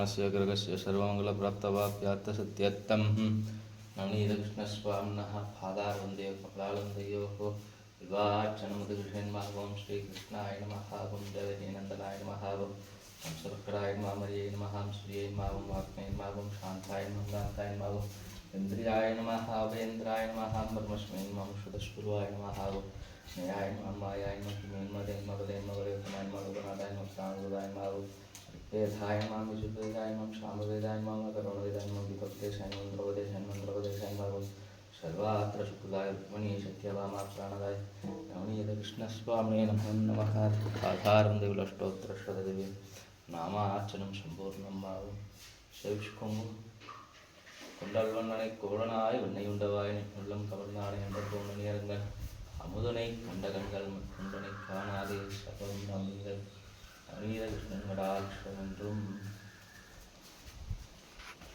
स्थानस्य ग्रहस्य सर्वमङ्गलप्राप्तवाप्यात्तसत्यत्तं नवनीतकृष्णस्वामिनः पादारवन्दे कमलालन्दयोः विवाचनमुदकृष्णन्मावं श्रीकृष्णाय नमः वं जगदीनन्दनाय नमः वं संसर्कराय मामर्यै नमः सूर्यै मावं वाक्मै मावं शान्ताय नमः गान्ताय नमः इन्द्रियाय नमः अवेन्द्राय नमः ब्रह्मस्मै नमः शुदस्पुरुवाय नमः स्नेहाय नमः मायाय नमः किमेन्मदे मगदे मगदे कुमाय मगदनादाय नमः साङ्गुदाय नमः वेदाय नमः विशुद्धवेदाय नमः शामवेदाय नमः करुणवेदाय नमः विभक्तेशाय नमः द्रवदेशाय नमः द्रवदेशाय नमः सर्वात्र शुक्लाय रुक्मणी सत्यभामा प्राणदाय नवनीतकृष्णस्वामिने नमः नमः आधारं देवलष्टोत्तरशतदेवी நாமாச்சனம் சம்பூர்ணம் ஆகும் சேவிச்சுக்கோங்க கொண்டாள் வண்ணனை கோலனாய் வெண்ணை உண்டவாய் உள்ளம் கவர்ந்தானை என்ற தோண நேரங்கள் அமுதனை கண்ட கண்கள் குண்டனை காணாதே சபம் நம்பிகள் அநீத கிருஷ்ணங்கடால் என்றும்